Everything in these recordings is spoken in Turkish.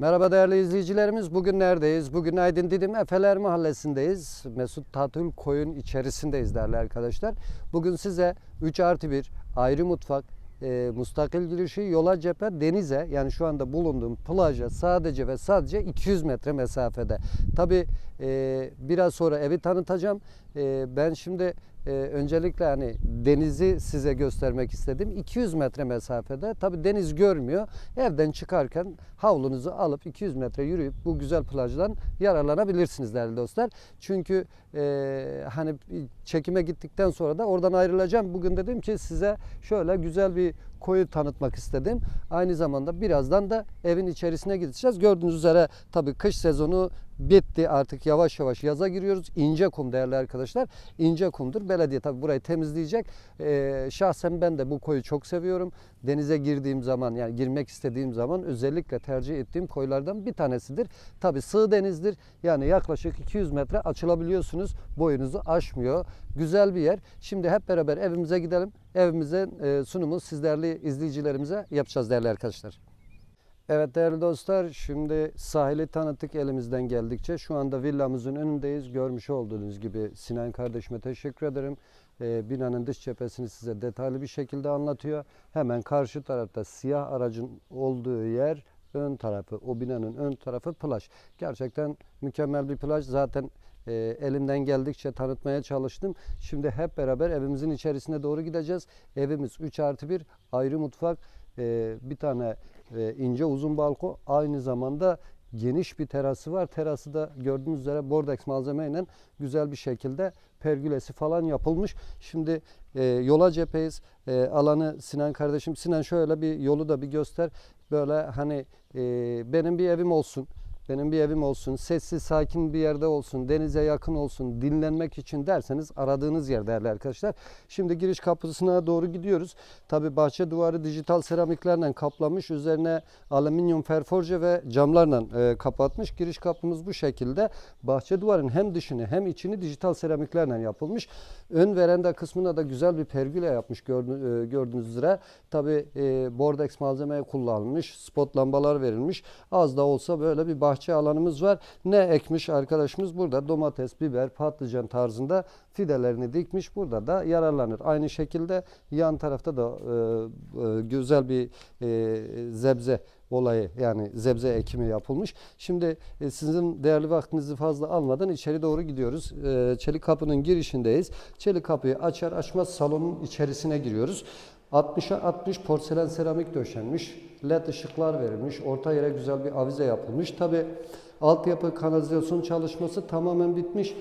Merhaba değerli izleyicilerimiz. Bugün neredeyiz? Bugün Aydın Didim Efeler Mahallesi'ndeyiz. Mesut Tatül Koyun içerisindeyiz değerli arkadaşlar. Bugün size 3 artı 1 ayrı mutfak, e, mustakil girişi, yola cephe, denize yani şu anda bulunduğum plaja sadece ve sadece 200 metre mesafede. Tabi biraz sonra evi tanıtacağım. E, ben şimdi e, öncelikle hani denizi size göstermek istedim. 200 metre mesafede. Tabi deniz görmüyor. Evden çıkarken havlunuzu alıp 200 metre yürüyüp bu güzel plajdan yararlanabilirsiniz değerli dostlar. Çünkü e, hani çekime gittikten sonra da oradan ayrılacağım. Bugün dedim ki size şöyle güzel bir koyu tanıtmak istedim. Aynı zamanda birazdan da evin içerisine gideceğiz. Gördüğünüz üzere tabii kış sezonu bitti. Artık yavaş yavaş yaza giriyoruz. İnce kum değerli arkadaşlar. İnce kumdur. Belediye tabii burayı temizleyecek. Ee, şahsen ben de bu koyu çok seviyorum. Denize girdiğim zaman yani girmek istediğim zaman özellikle tercih ettiğim koylardan bir tanesidir. Tabii sığ denizdir. Yani yaklaşık 200 metre açılabiliyorsunuz. Boyunuzu aşmıyor. Güzel bir yer. Şimdi hep beraber evimize gidelim. Evimizin e, sunumu sizlerle izleyicilerimize yapacağız değerli arkadaşlar. Evet değerli dostlar şimdi sahili tanıttık elimizden geldikçe. Şu anda villamızın önündeyiz. Görmüş olduğunuz gibi Sinan kardeşime teşekkür ederim. Ee, binanın dış cephesini size detaylı bir şekilde anlatıyor. Hemen karşı tarafta siyah aracın olduğu yer ön tarafı. O binanın ön tarafı plaj. Gerçekten mükemmel bir plaj. Zaten e, elimden geldikçe tanıtmaya çalıştım. Şimdi hep beraber evimizin içerisine doğru gideceğiz. Evimiz 3 artı 1 ayrı mutfak. e, bir tane e, ince uzun balkon aynı zamanda geniş bir terası var. Terası da gördüğünüz üzere bordeks malzemeyle güzel bir şekilde pergülesi falan yapılmış. Şimdi e, yola cepheyiz. E, alanı Sinan kardeşim. Sinan şöyle bir yolu da bir göster. Böyle hani e, benim bir evim olsun. Benim bir evim olsun, sessiz, sakin bir yerde olsun, denize yakın olsun, dinlenmek için derseniz aradığınız yer değerli arkadaşlar. Şimdi giriş kapısına doğru gidiyoruz. Tabi bahçe duvarı dijital seramiklerle kaplamış. Üzerine alüminyum ferforje ve camlarla e, kapatmış. Giriş kapımız bu şekilde. Bahçe duvarın hem dışını hem içini dijital seramiklerle yapılmış. Ön veranda kısmına da güzel bir pergüle yapmış e, gördüğünüz üzere. Tabi e, bordex malzemeye kullanılmış. Spot lambalar verilmiş. Az da olsa böyle bir bahçe alanımız var. Ne ekmiş arkadaşımız burada domates, biber, patlıcan tarzında fidelerini dikmiş. Burada da yararlanır. Aynı şekilde yan tarafta da e, e, güzel bir e, zebze olayı yani zebze ekimi yapılmış. Şimdi e, sizin değerli vaktinizi fazla almadan içeri doğru gidiyoruz. E, çelik kapının girişindeyiz. Çelik kapıyı açar açmaz salonun içerisine giriyoruz. 60'a 60 porselen seramik döşenmiş. LED ışıklar verilmiş. Orta yere güzel bir avize yapılmış. Tabi altyapı kanalizasyon çalışması tamamen bitmiş.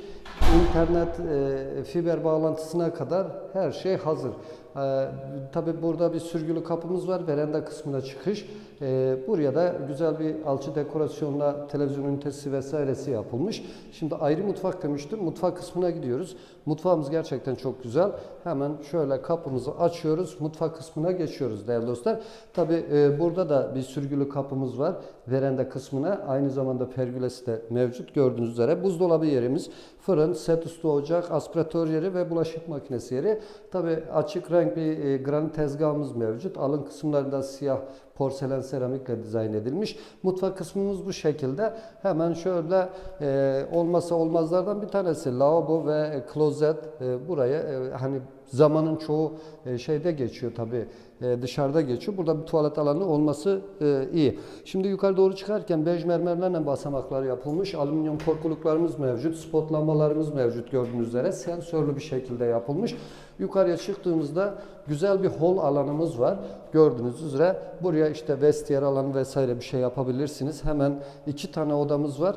İnternet, e, fiber bağlantısına kadar her şey hazır. Ee, tabii burada bir sürgülü kapımız var. Veranda kısmına çıkış. Ee, buraya da güzel bir alçı dekorasyonla televizyon ünitesi vesairesi yapılmış. Şimdi ayrı mutfak demiştim. Mutfak kısmına gidiyoruz. Mutfağımız gerçekten çok güzel. Hemen şöyle kapımızı açıyoruz. Mutfak kısmına geçiyoruz değerli dostlar. Tabii e, burada da bir sürgülü kapımız var. Veranda kısmına aynı zamanda pergülesi de mevcut. Gördüğünüz üzere buzdolabı yerimiz, fırın, set üstü ocak, aspiratör yeri ve bulaşık makinesi yeri. Tabii açık renk bir e, granit tezgahımız mevcut. Alın kısımlarında siyah porselen seramikle dizayn edilmiş. Mutfak kısmımız bu şekilde. Hemen şöyle e, olmasa olmazlardan bir tanesi lavabo ve klozet. E, buraya e, hani zamanın çoğu e, şeyde geçiyor tabii e, dışarıda geçiyor. Burada bir tuvalet alanı olması e, iyi. Şimdi yukarı doğru çıkarken bej mermerlerle basamaklar yapılmış. Alüminyum korkuluklarımız mevcut. Spot lambalarımız mevcut gördüğünüz üzere. Sensörlü bir şekilde yapılmış. Yukarıya çıktığımızda güzel bir hol alanımız var. Gördüğünüz üzere buraya işte vestiyer alanı vesaire bir şey yapabilirsiniz. Hemen iki tane odamız var.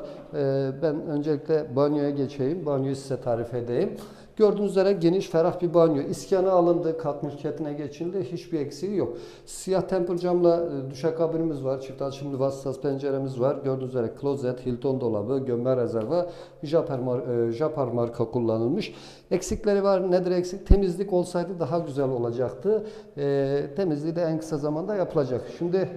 Ben öncelikle banyoya geçeyim. Banyoyu size tarif edeyim. Gördüğünüz üzere geniş, ferah bir banyo. İskana alındı, kat mülkiyetine geçildi. Hiçbir eksiği yok. Siyah temper camla e, duşakabinimiz var. Çift açımlı vasıtası penceremiz var. Gördüğünüz üzere klozet, Hilton dolabı, gömme rezerva, Japar, mar- e, Japar marka kullanılmış. Eksikleri var. Nedir eksik? Temizlik olsaydı daha güzel olacaktı. E, temizliği de en kısa zamanda yapılacak. Şimdi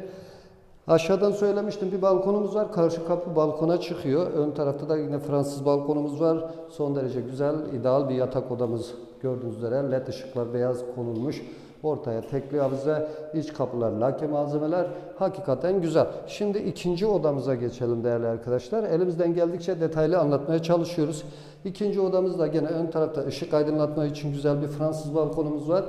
Aşağıdan söylemiştim bir balkonumuz var. Karşı kapı balkona çıkıyor. Ön tarafta da yine Fransız balkonumuz var. Son derece güzel, ideal bir yatak odamız gördüğünüz üzere. LED ışıklar beyaz konulmuş. Ortaya tekli avize, iç kapılar, lake malzemeler hakikaten güzel. Şimdi ikinci odamıza geçelim değerli arkadaşlar. Elimizden geldikçe detaylı anlatmaya çalışıyoruz. İkinci odamızda gene ön tarafta ışık aydınlatma için güzel bir Fransız balkonumuz var.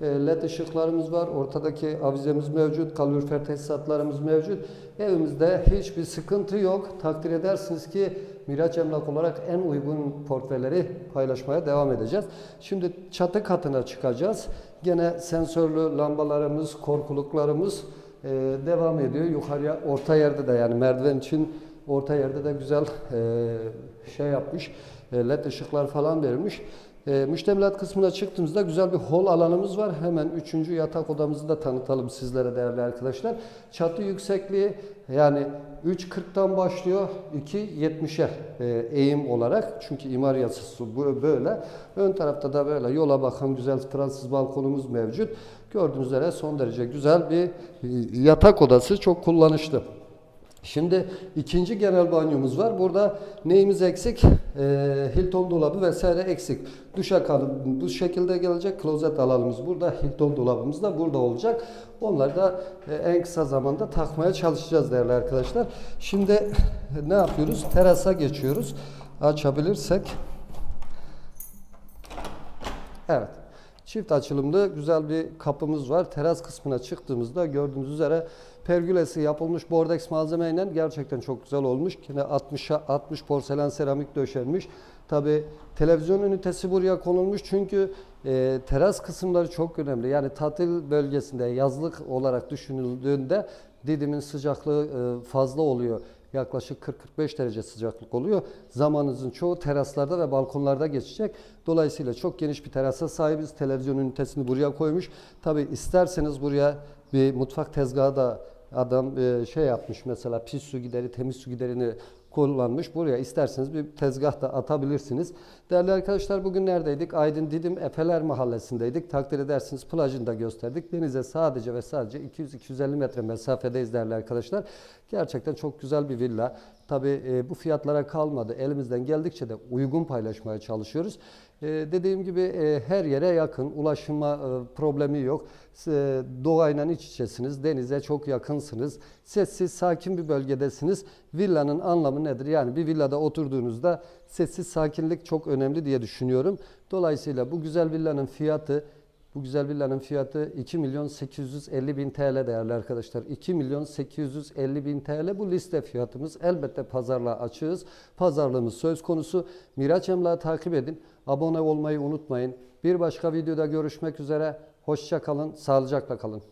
E, LED ışıklarımız var. Ortadaki avizemiz mevcut. Kalorifer tesisatlarımız mevcut. Evimizde hiçbir sıkıntı yok. Takdir edersiniz ki Miraç Emlak olarak en uygun portföyleri paylaşmaya devam edeceğiz. Şimdi çatı katına çıkacağız. Gene sensörlü lambalarımız, korkuluklarımız e, devam ediyor. Yukarıya orta yerde de yani merdiven için orta yerde de güzel e, şey yapmış. LED ışıklar falan verilmiş. E, müştemilat kısmına çıktığımızda güzel bir hol alanımız var. Hemen üçüncü yatak odamızı da tanıtalım sizlere değerli arkadaşlar. Çatı yüksekliği yani 3.40'tan başlıyor 2.70'e e, eğim olarak. Çünkü imar yasası bu böyle. Ön tarafta da böyle yola bakan güzel Fransız balkonumuz mevcut. Gördüğünüz üzere son derece güzel bir e, yatak odası. Çok kullanışlı. Şimdi ikinci genel banyomuz var. Burada neyimiz eksik? Ee, Hilton dolabı vesaire eksik. Duşakabı bu şekilde gelecek. Klozet alanımız burada. Hilton dolabımız da burada olacak. Onları da e, en kısa zamanda takmaya çalışacağız değerli arkadaşlar. Şimdi ne yapıyoruz? Terasa geçiyoruz. Açabilirsek. Evet. Çift açılımlı güzel bir kapımız var. Teras kısmına çıktığımızda gördüğünüz üzere pergülesi yapılmış bordeks malzemeyle gerçekten çok güzel olmuş. Yine 60'a 60 porselen seramik döşenmiş. Tabi televizyon ünitesi buraya konulmuş çünkü e, teras kısımları çok önemli. Yani tatil bölgesinde yazlık olarak düşünüldüğünde Didim'in sıcaklığı e, fazla oluyor. Yaklaşık 40-45 derece sıcaklık oluyor. Zamanınızın çoğu teraslarda ve balkonlarda geçecek. Dolayısıyla çok geniş bir terasa sahibiz. Televizyon ünitesini buraya koymuş. Tabi isterseniz buraya bir mutfak tezgahı da adam e, şey yapmış mesela pis su gideri, temiz su giderini kullanmış. Buraya isterseniz bir tezgah da atabilirsiniz. Değerli arkadaşlar bugün neredeydik? Aydın Didim Efeler Mahallesi'ndeydik. Takdir edersiniz plajını da gösterdik. Denize sadece ve sadece 200-250 metre mesafedeyiz değerli arkadaşlar. Gerçekten çok güzel bir villa. Tabii e, bu fiyatlara kalmadı. Elimizden geldikçe de uygun paylaşmaya çalışıyoruz. E, dediğim gibi e, her yere yakın. Ulaşıma e, problemi yok. E, doğayla iç içesiniz. Denize çok yakınsınız. Sessiz, sakin bir bölgedesiniz. Villanın anlamı nedir? Yani bir villada oturduğunuzda sessiz sakinlik çok önemli diye düşünüyorum. Dolayısıyla bu güzel villanın fiyatı bu güzel villanın fiyatı 2 milyon 850 bin TL değerli arkadaşlar. 2 milyon 850 bin TL bu liste fiyatımız. Elbette pazarlığa açığız. Pazarlığımız söz konusu. Miraç Emlak'ı takip edin. Abone olmayı unutmayın. Bir başka videoda görüşmek üzere. Hoşça kalın, sağlıcakla kalın.